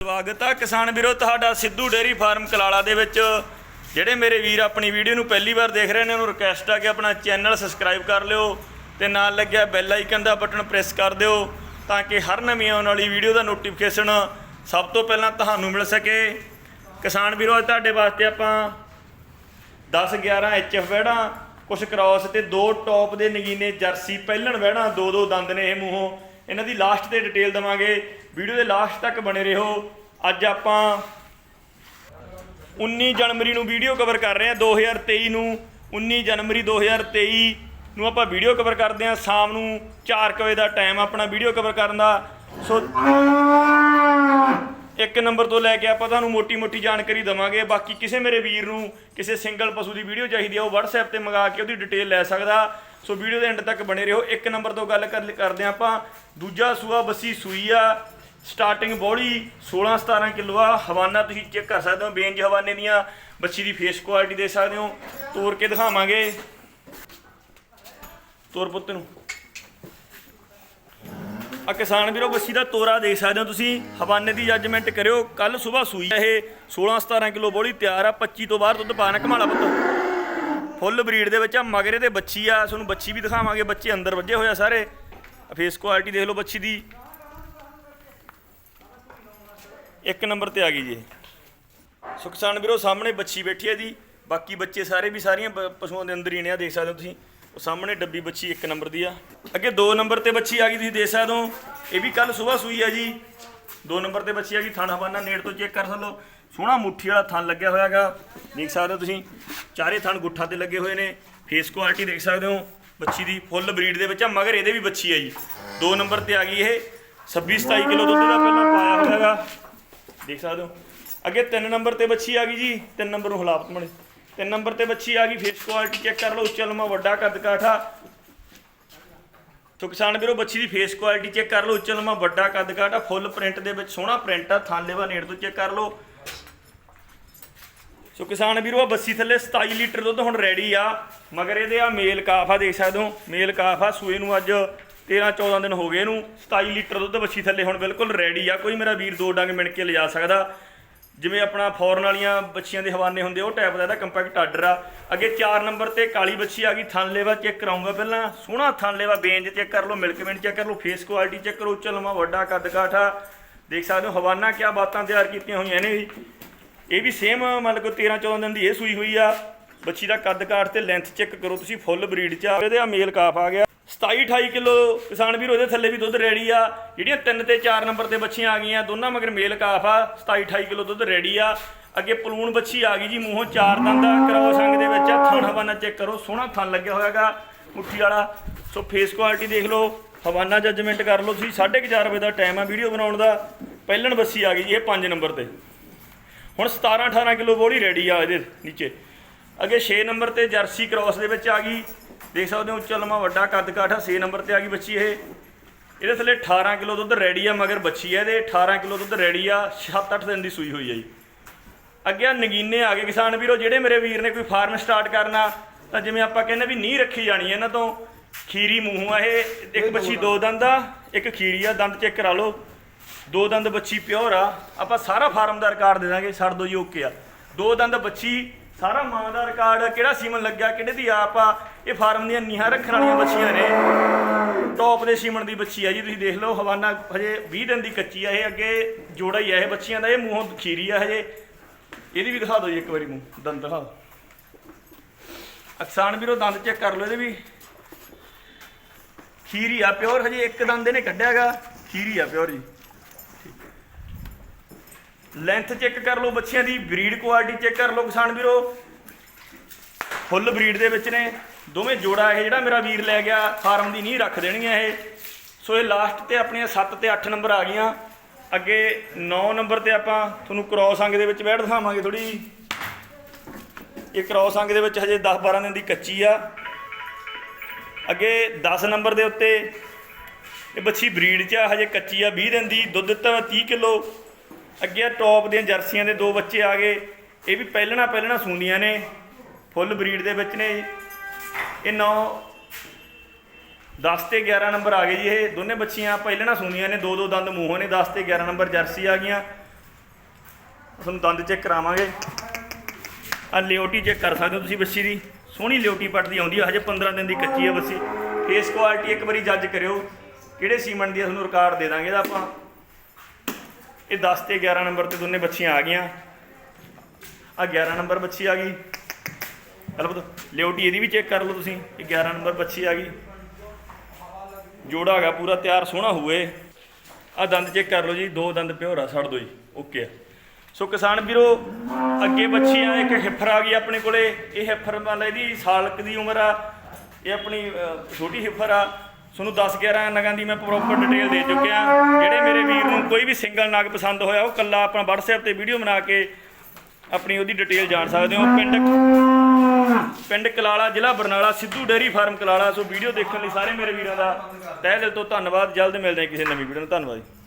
ਸਵਾਗਤ ਆ ਕਿਸਾਨ ਵੀਰੋ, ਤੁਹਾਡਾ ਸਿੱਧੂ ਡੇਰੀ ਫਾਰਮ ਕਲਾਲਾ ਦੇ ਵਿੱਚ। ਜਿਹੜੇ ਮੇਰੇ ਵੀਰ ਆਪਣੀ ਵੀਡੀਓ ਨੂੰ ਪਹਿਲੀ ਵਾਰ ਦੇਖ ਰਹੇ ਨੇ, ਉਹਨੂੰ ਰਿਕਵੈਸਟ ਆ ਕਿ ਆਪਣਾ ਚੈਨਲ ਸਬਸਕ੍ਰਾਈਬ ਕਰ ਲਿਓ ਤੇ ਨਾਲ ਲੱਗਿਆ ਬੈਲ ਆਈਕਨ ਦਾ ਬਟਨ ਪ੍ਰੈਸ ਕਰ ਦਿਓ ਤਾਂ ਕਿ ਹਰ ਨਵੀਂ ਆਉਣ ਵਾਲੀ ਵੀਡੀਓ ਦਾ ਨੋਟੀਫਿਕੇਸ਼ਨ ਸਭ ਤੋਂ ਪਹਿਲਾਂ ਤੁਹਾਨੂੰ ਮਿਲ ਸਕੇ। ਕਿਸਾਨ ਵੀਰੋ, ਅੱਜ ਤੁਹਾਡੇ ਵਾਸਤੇ ਆਪਾਂ 10 11 ਐਚਐਫ ਵਹਿੜਾਂ ਕੁਝ ਕ੍ਰਾਸ ਤੇ ਦੋ ਟੌਪ ਦੇ ਨਗੀਨੇ ਜਰਸੀ ਪਹਿਲਣ ਵਹਿੜਾਂ ਦੋ ਦੋ ਦੰਦ ਨੇ ਇਹ ਮੂੰਹੋਂ। ਇਹਨਾਂ ਦੀ ਲਾਸਟ ਤੇ ਡਿਟੇਲ ਦਵਾਂਗੇ। ਵੀਡੀਓ ਦੇ ਲਾਸਟ ਤੱਕ ਬਣੇ ਰਹੋ। ਅੱਜ ਆਪਾਂ 19 ਜਨਵਰੀ ਨੂੰ ਵੀਡੀਓ ਕਵਰ ਕਰ ਰਹੇ ਹਾਂ 2023 ਨੂੰ। 19 ਜਨਵਰੀ 2023 ਨੂੰ ਆਪਾਂ ਵੀਡੀਓ ਕਵਰ ਕਰਦੇ ਹਾਂ, ਸ਼ਾਮ ਨੂੰ 4 ਵਜੇ ਦਾ ਟਾਈਮ ਆਪਣਾ ਵੀਡੀਓ ਕਵਰ ਕਰਨ ਦਾ। ਸੋ ਇੱਕ ਨੰਬਰ ਤੋਂ ਲੈ ਕੇ ਆਪਾਂ ਤੁਹਾਨੂੰ ਮੋਟੀ-ਮੋਟੀ ਜਾਣਕਾਰੀ ਦਵਾਂਗੇ। ਬਾਕੀ ਕਿਸੇ ਮੇਰੇ ਵੀਰ ਨੂੰ, ਕਿਸੇ ਸਿੰਗਲ ਪਸ਼ੂ ਦੀ ਵੀਡੀਓ ਚਾਹੀਦੀ ਆ, ਉਹ WhatsApp ਤੇ ਮੰਗਾ ਕੇ ਉਹਦੀ ਡਿਟੇਲ ਲੈ ਸਕਦਾ। ਸੋ ਵੀਡੀਓ ਦੇ ਐਂਡ ਤੱਕ ਬਣੇ ਰਹੋ। ਇੱਕ ਨੰਬਰ ਤੋਂ ਗੱਲ ਕਰ ਕਰਦੇ ਹਾਂ ਆਪਾਂ। ਦੂਜਾ ਸੂਆ, ਬੱਸੀ ਸੂਈ ਆ। ਸਟਾਰਟਿੰਗ ਬੋਡੀ 16 17 ਕਿਲੋ ਆ, ਹਵਾਨਾ ਤੁਸੀਂ ਚੈੱਕ ਕਰ ਸਕਦੇ ਹੋ ਬੇਂਜ ਹਵਾਨੇ ਦੀਆਂ, ਬੱਚੀ ਦੀ ਫੇਸ ਕੁਆਲਿਟੀ ਦੇ ਸਕਦੇ ਹੋ ਤੋੜ ਕੇ ਦਿਖਾਵਾਂਗੇ। ਤੋਰ ਪੁੱਤ ਨੂੰ। ਆ ਕਿਸਾਨ ਵੀਰੋ ਬੱਸੀ ਦਾ ਤੋਰਾ ਦੇਖ ਸਕਦੇ ਹੋ ਤੁਸੀਂ, ਹਵਾਨੇ ਦੀ ਜੱਜਮੈਂਟ ਕਰਿਓ ਕੱਲ ਸਵੇਰ ਸੂਈ ਇਹ 16 17 ਕਿਲੋ ਬੋਲੀ, ਤਿਆਰ ਆ 25 ਤੋਂ ਬਾਹਰ ਦੁੱਧ ਪਾਣਾ ਘਮਾਲਾ ਪੁੱਤ। ਫੁੱਲ ਬਰੀਡ ਦੇ ਵਿੱਚ ਆ, ਮਗਰੇ ਤੇ ਬੱਚੀ ਆ, ਤੁਹਾਨੂੰ ਬੱਚੀ ਵੀ ਦਿਖਾਵਾਂਗੇ, ਬੱਚੇ ਅੰਦਰ ਵੱਜੇ ਹੋਏ ਆ ਸਾਰੇ। ਫੇਸ ਕੁਆਲਿਟੀ ਦੇਖ ਲਓ ਬੱਚੀ ਦੀ। ਇੱਕ ਨੰਬਰ ਤੇ ਆ ਗਈ ਜੀ ਇਹ। ਸੋ ਵੀਰੋ, ਸਾਹਮਣੇ ਬੱਚੀ ਬੈਠੀ ਹੈ ਜੀ। ਬਾਕੀ ਬੱਚੇ ਸਾਰੇ ਵੀ ਸਾਰੀਆਂ ਪ- ਪਸ਼ੂਆਂ ਦੇ ਅੰਦਰ ਹੀ ਨੇ ਆ ਦੇਖ ਸਕਦੇ ਹੋ ਤੁਸੀਂ। ਉਹ ਸਾਹਮਣੇ ਡੱਬੀ ਬੱਚੀ ਇੱਕ ਨੰਬਰ ਦੀ ਆ। ਅੱਗੇ 2 ਨੰਬਰ ਤੇ ਬੱਚੀ ਆ ਗਈ, ਤੁਸੀਂ ਦੇਖ ਸਕਦੇ ਹੋ। ਇਹ ਵੀ ਕੱਲ ਸਵੇਰ ਸੂਈ ਆ ਜੀ। 2 ਨੰਬਰ ਤੇ ਬੱਚੀ ਆ ਗਈ, ਥਣ ਹਵਾਨਾ ਨੇੜ ਤੋਂ ਚੈੱਕ ਕਰ ਸਕੋ ਸੋਹਣਾ ਮੁੱਠੀ ਵਾਲਾ ਥਣ ਲੱਗਿਆ ਹੋਇਆਗਾ ਦੇਖ ਸਕਦੇ ਹੋ ਤੁਸੀਂ, ਚਾਰੇ ਥਣ ਗੁੱਠਾ ਤੇ ਲੱਗੇ ਹੋਏ ਨੇ। ਫੇਸ ਕੁਆਲਿਟੀ ਦੇਖ ਸਕਦੇ ਹੋ। ਬੱਚੀ ਦੀ ਫੁੱਲ ਬਰੀਡ ਦੇ ਵਿੱਚ ਆ, ਮਗਰ ਇਹਦੇ ਵੀ ਬੱਚੀ ਆ ਜੀ। 2 ਨੰਬਰ ਤੇ ਆ ਗਈ ਇਹ। 26 27 ਕਿਲੋ ਦੁੱਧ ਦਾ ਪਹਿਲਾਂ ਪਾਇਆ ਹੋਇਆਗਾ ਦੇਖ ਸਕਦੇ ਹੋ। ਅੱਗੇ 3 ਨੰਬਰ ਤੇ ਬੱਚੀ ਆ ਗਈ ਜੀ 3 ਨੰਬਰ ਨੂੰ ਹਲਾਫਤ ਮਣੇ 3 ਨੰਬਰ ਤੇ ਬੱਚੀ ਆ ਗਈ ਫੇਸ ਕੁਆਲਿਟੀ ਚੈੱਕ ਕਰ ਲਓ ਉੱਚਾ ਵੱਡਾ ਕੱਦ ਕਾਠਾ ਸੋ ਕਿਸਾਨ ਵੀਰੋ, ਬੱਚੀ ਦੀ ਫੇਸ ਕੁਆਲਿਟੀ ਚੈੱਕ ਕਰ ਲਓ ਉੱਚਾ ਲੰਮਾ ਵੱਡਾ ਕੱਦ ਕਾਠਾ ਫੁੱਲ ਪ੍ਰਿੰਟ ਦੇ ਵਿੱਚ ਸੋਹਣਾ ਪ੍ਰਿੰਟ ਆ ਥਾਨਲੇਵਾ ਨੇੜ ਤੋਂ ਚੈੱਕ ਕਰ ਲਓ। ਸੋ ਕਿਸਾਨ ਵੀਰੋ ਆ ਬੱਸੀ ਥੱਲੇ 27 ਲੀਟਰ ਦੁੱਧ ਹੁਣ ਰੈਡੀ ਆ, ਮਗਰ ਇਹਦੇ ਆ ਮੇਲ ਕਾਫ ਆ, ਦੇਖ ਸਕਦੇ ਹੋ, ਮੇਲ ਕਾਫ ਆ, ਸੂਏ ਨੂੰ ਅੱਜ 13 14 ਦਿਨ ਹੋ ਗਏ ਇਹਨੂੰ 27 ਲੀਟਰ ਦੁੱਧ ਬੱਸੀ ਥੱਲੇ ਹੁਣ ਬਿਲਕੁਲ ਰੈਡੀ ਆ, ਕੋਈ ਮੇਰਾ ਵੀਰ ਦੋ ਡੰਗ ਮਿਣ ਕੇ ਲਿਜਾ ਸਕਦਾ। ਜਿਵੇਂ ਆਪਣਾ ਫੌਰਨ ਵਾਲੀਆਂ ਬੱਚੀਆਂ ਦੇ ਹਵਾਨੇ ਹੁੰਦੇ, ਉਹ ਟਾਈਪ ਦਾ ਇਹਦਾ ਕੰਪੈਕਟ ਆਰਡਰ ਆ। ਅੱਗੇ 4 ਨੰਬਰ ਤੇ ਕਾਲੀ ਬੱਚੀ ਆ ਗਈ, ਥਣ ਲੇਵਾ ਚੈੱਕ ਕਰਾਉਂਗਾ ਪਹਿਲਾਂ। ਸੋਹਣਾ ਥਣ ਲੇਵਾ ਬੇਂਜ ਚੈੱਕ ਕਰ ਲਓ ਮਿਲਕ ਮਿੰਟ ਚੈੱਕ ਕਰ ਲਓ ਫੇਸ ਕੁਆਲਿਟੀ ਚੈੱਕ ਕਰੋ ਚਲਵਾ ਵੱਡਾ, ਕੱਦ ਕਾਠਾ। ਦੇਖ ਸਕਦੇ ਹੋ, ਹਵਾਨਾ ਕਿਆ ਬਾਤਾਂ ਤਿਆਰ ਕੀਤੀਆਂ ਹੋਈਆਂ ਨੇ। ਵੀ ਇਹ ਵੀ ਸੇਮ ਮੰਨ ਲਓ 13 14 ਦਿਨ ਦੀ ਇਹ ਸੂਈ ਹੋਈ ਆ। ਬੱਚੀ ਦਾ ਕੱਦ ਕਾਠ ਤੇ ਲੈਂਥ ਚੈੱਕ ਕਰੋ, ਤੁਸੀਂ ਫੁੱਲ ਬਰੀਡ ਚ ਆ। ਇਹਦੇ ਆ ਮੇਲ ਕਾਫ ਆ ਗਿਆ। 27 28 ਕਿਲੋ ਕਿਸਾਨ ਵੀਰ ਉਹਦੇ ਥੱਲੇ ਵੀ ਦੁੱਧ ਰੈਡੀ ਆ। ਜਿਹੜੀਆਂ 3 ਤੇ 4 ਨੰਬਰ ਤੇ ਬੱਚੀਆਂ ਆ ਗਈਆਂ, ਦੋਨਾਂ ਮਗਰ ਮੇਲ ਕਾਫ ਆ। 27 28 ਕਿਲੋ ਦੁੱਧ ਰੈਡੀ ਆ। ਅੱਗੇ ਪਲੂਣ ਬੱਚੀ ਆ ਗਈ ਜੀ, ਮੂੰਹੋਂ ਚਾਰ ਦੰਦ ਆ। ਕਰੋ ਸੰਗ ਦੇ ਵਿੱਚ ਆ ਥਣ ਹਵਾਨਾ ਚੈੱਕ ਕਰੋ, ਸੋਹਣਾ ਥਣ ਲੱਗਿਆ ਹੋਇਆਗਾ ਮੁੱਠੀ ਵਾਲਾ। ਸੋ ਫੇਸ ਕੁਆਲਿਟੀ ਦੇਖ ਲਓ, ਹਵਾਨਾ ਜੱਜਮੈਂਟ ਕਰ ਲਓ ਤੁਸੀਂ। 4:30 ਵਜੇ ਦਾ ਟਾਈਮ ਆ ਵੀਡੀਓ ਬਣਾਉਣ ਦਾ। ਪਹਿਲਣ ਬੱਸੀ ਆ ਗਈ ਜੀ, ਇਹ 5 ਨੰਬਰ ਤੇ। ਹੁਣ 17 18 ਕਿਲੋ ਬੋੜੀ ਰੈਡੀ ਆ ਇਹਦੇ ਨੀਚੇ। ਅੱਗੇ 6 ਨੰਬਰ ਤੇ ਜਰਸੀ ਕ੍ਰਾਸ ਦੇ ਵਿੱਚ ਆ ਗਈ। ਦੇਖ ਸਕਦੇ ਹੋ ਉੱਚਾ ਲੰਮਾ ਵੱਡਾ ਕੱਦ ਕਾਠਾ 6 ਨੰਬਰ ਤੇ ਆ ਗਈ ਬੱਚੀ ਇਹ। ਇਹਦੇ ਥੱਲੇ 18 ਕਿਲੋ ਦੁੱਧ ਰੈਡੀ ਆ ਮਗਰ ਬੱਚੀ ਹੈ ਇਹਦੇ। 18 ਕਿਲੋ ਦੁੱਧ ਰੈਡੀ ਆ 7-8 ਦਿਨ ਦੀ ਸੂਈ ਹੋਈ ਆ ਜੀ। ਅੱਗੇ ਆ ਨਗੀਨੇ ਆ ਗਏ ਕਿਸਾਨ ਵੀਰੋ ਜਿਹੜੇ ਮੇਰੇ ਵੀਰ ਨੇ ਕੋਈ ਫਾਰਮ ਸਟਾਰਟ ਕਰਨਾ ਤਾਂ ਜਿਵੇਂ ਆਪਾਂ ਕਹਿੰਦੇ ਵੀ ਨੀਂਹ ਰੱਖੀ ਜਾਣੀ ਹੈ ਇਹਨਾਂ ਤੋਂ ਖੀਰੀ ਮੂੰਹ ਆ ਇਹ। ਇੱਕ ਬੱਚੀ ਦੋ ਦੰਦ ਆ ਇੱਕ ਖੀਰੀ ਆ ਦੰਦ ਚੈੱਕ ਕਰਾ ਲਓ। ਦੋ ਦੰਦ ਬੱਚੀ ਪਿਓਰ ਆ ਆਪਾਂ ਸਾਰਾ ਫਾਰਮ ਦਾ ਰਿਕਾਰਡ ਦੇ ਦਾਂਗੇ ਛੱਡ ਦੋ ਜੀ ਓਕੇ ਆ। ਦੋ ਦੰਦ ਬੱਚੀ ਸਾਰਾ ਮਾਂ ਦਾ ਰਿਕਾਰਡ ਕਿਹੜਾ ਸੀਮਨ ਲੱਗਿਆ, ਕਿਹੜੇ ਦੀ ਆਪ ਆ? ਇਹ ਫਾਰਮ ਦੀਆਂ ਨੀਹਾਂ ਰੱਖਣ ਵਾਲੀਆਂ ਬੱਚੀਆਂ ਨੇ। ਟੌਪ ਦੇ ਸੀਮਨ ਦੀ ਬੱਚੀ ਆ ਜੀ, ਤੁਸੀਂ ਦੇਖ ਲਓ, ਹਵਾਨਾ ਹਜੇ 20 ਦਿਨ ਦੀ ਕੱਚੀ ਆ ਇਹ, ਅੱਗੇ ਜੋੜਾ ਹੀ ਆ ਇਹ ਬੱਚੀਆਂ ਦਾ, ਇਹ ਮੂੰਹੋਂ ਖੀਰੀ ਆ ਹਜੇ। ਇਹਦੀ ਵੀ ਦਿਖਾ ਦਿਓ ਜੀ ਇੱਕ ਵਾਰੀ ਮੂੰਹ, ਦੰਦ ਦਿਖਾ ਦਿਓ। ਅਕਸਾਨ ਵੀਰੋ, ਦੰਦ ਚੈੱਕ ਕਰ ਲਓ ਇਹਦੇ ਵੀ। ਖੀਰੀ ਆ ਪਿਓਰ ਹਜੇ ਇੱਕ ਦੰਦ ਇਹਨੇ ਕੱਢਿਆਗਾ ਖੀਰੀ ਆ ਪਿਓਰ ਜੀ। ਲੈਂਥ ਚੈੱਕ ਕਰ ਲਓ ਬੱਚਿਆਂ ਦੀ ਬਰੀਡ ਕੁਆਲਿਟੀ ਚੈੱਕ ਕਰ ਲਓ ਕਿਸਾਨ ਵੀਰੋ। ਫੁੱਲ ਬਰੀਡ ਦੇ ਵਿੱਚ ਨੇ। ਦੋਵੇਂ ਜੋੜਾ ਇਹ ਜਿਹੜਾ ਮੇਰਾ ਵੀਰ ਲੈ ਗਿਆ ਫਾਰਮ ਦੀ ਨਹੀਂ ਰੱਖ ਦੇਣਗੀਆਂ ਇਹ। ਸੋ ਇਹ ਲਾਸਟ ਤੇ ਆਪਣੀਆਂ 7 ਤੇ 8 ਨੰਬਰ ਆ ਗਈਆਂ। ਅੱਗੇ 9 ਨੰਬਰ ਤੇ ਆਪਾਂ ਤੁਹਾਨੂੰ ਕ੍ਰੋਸ ਅੰਗ ਦੇ ਵਿੱਚ ਬੈਠ ਦਿਖਾਵਾਂਗੇ ਥੋੜੀ ਇਹ ਕ੍ਰੋਸ ਅੰਗ ਦੇ ਵਿੱਚ ਹਜੇ 10 12 ਦਿਨ ਦੀ ਕੱਚੀ ਆ। ਅੱਗੇ 10 ਨੰਬਰ ਦੇ ਉੱਤੇ ਇਹ ਬੱਚੀ ਬਰੀਡ 'ਚ ਆ, ਹਜੇ ਕੱਚੀ ਆ। 20 ਦਿਨ ਦੀ ਦੁੱਧ ਦਿੱਤਾ ਵਾ 30 ਕਿਲੋ। ਅੱਗੇ ਆ ਟੌਪ ਦੀਆਂ ਜਰਸੀਆਂ ਦੇ ਦੋ ਬੱਚੇ ਆ ਗਏ। ਇਹ ਵੀ ਪਹਿਲਣਾ ਪਹਿਲਣਾ ਸੁੰਦੀਆਂ ਨੇ। ਫੁੱਲ ਬਰੀਡ ਦੇ ਵਿੱਚ ਨੇ ਇਹ 9 10 ਤੇ 11 ਨੰਬਰ ਆ ਗਏ ਜੀ ਇਹ। ਦੋਨੇ ਬੱਚੀਆਂ ਪਹਿਲਣਾ ਸੁੰਦੀਆਂ ਨੇ। ਦੋ ਦੋ ਦੰਦ ਮੂੰਹੋਂ ਨੇ। 10 ਤੇ 11 ਨੰਬਰ ਜਰਸੀ ਆ ਗਈਆਂ। ਤੁਹਾਨੂੰ ਦੰਦ ਚੈੱਕ ਕਰਾਵਾਂਗੇ। ਆ ਲਿਓਟੀ ਚੈੱਕ ਕਰ ਸਕਦੇ ਹੋ ਤੁਸੀਂ ਬੱਚੀ ਦੀ। ਸੋਹਣੀ ਲਿਓਟੀ ਪੱਟਦੀ ਆਉਂਦੀ ਆ। ਹਜੇ 15 ਦਿਨ ਦੀ ਕੱਚੀ ਆ ਬੱਚੀ। ਫੇਸ ਕੁਆਲਿਟੀ ਇੱਕ ਵਾਰੀ ਜੱਜ ਕਰਿਓ। ਕਿਹੜੇ ਸੀਮੈਂਟ ਦੀ ਆ? ਤੁਹਾਨੂੰ ਰਿਕਾਰਡ ਦੇ ਦਾਂਗੇ ਇਹਦਾ ਆਪਾਂ। ਇਹ 10 ਤੇ 11 ਨੰਬਰ ਤੇ ਦੋਨੇ ਬੱਚੀਆਂ ਆ ਗਈਆਂ। ਆ 11 ਨੰਬਰ ਬੱਚੀ ਆ ਗਈ। ਹਲੋ ਬਤਾ ਲਿਓਟੀ ਇਹਦੀ ਵੀ ਚੈੱਕ ਕਰ ਲਓ ਤੁਸੀਂ। ਇਹ 11 ਨੰਬਰ ਬੱਚੀ ਆ ਗਈ। ਜੋੜਾ ਹੈਗਾ ਪੂਰਾ, ਤਿਆਰ ਸੋਹਣਾ ਹੋਵੇ ਆ ਦੰਦ ਚੈੱਕ ਕਰ ਲਓ ਜੀ, ਦੋ ਦੰਦ ਪਿਓਰਾ ਛੱਡ ਦਿਓ ਜੀ। ਓਕੇ ਸੋ ਕਿਸਾਨ ਵੀਰੋ, ਅੱਗੇ ਬੱਚੀਆਂ, ਇੱਕ ਹਿੱਫਰ ਆ ਗਈ ਆਪਣੇ ਕੋਲੇ। ਇਹ ਹਿੱਫਰ ਮੰਨ ਲਾ ਇਹਦੀ ਸਾਲ ਕੁ ਦੀ ਉਮਰ ਆ। ਇਹ ਆਪਣੀ ਛੋਟੀ ਹਿੱਫਰ ਆ। ਤੁਹਾਨੂੰ 10 11 ਨਗਾਂ ਦੀ ਮੈਂ ਪ੍ਰੋਪਰ ਡਿਟੇਲ ਦੇ ਚੁੱਕਿਆ। ਜਿਹੜੇ ਮੇਰੇ ਵੀਰ ਨੂੰ ਕੋਈ ਵੀ ਸਿੰਗਲ ਨਗ ਪਸੰਦ ਹੋਇਆ, ਉਹ ਕੱਲਾ ਆਪਣਾ WhatsApp ਤੇ ਵੀਡੀਓ ਬਣਾ ਕੇ ਆਪਣੀ ਉਹਦੀ ਡਿਟੇਲ ਜਾਣ ਸਕਦੇ ਹੋ। ਪਿੰਡ ਪਿੰਡ ਕਲਾਲਾ, ਜ਼ਿਲ੍ਹਾ Barnala, Sidhu dairy farm Kalala. So video ਦੇਖਣ ਲਈ ਸਾਰੇ ਮੇਰੇ ਵੀਰਾਂ ਦਾ ਤਹਿ ਦਿਲ ਤੋਂ ਧੰਨਵਾਦ। ਜਲਦ ਮਿਲਦੇ ਹਾਂ ਕਿਸੇ ਨਵੀਂ ਵੀਡੀਓ ਨਾਲ। ਧੰਨਵਾਦ ਜੀ।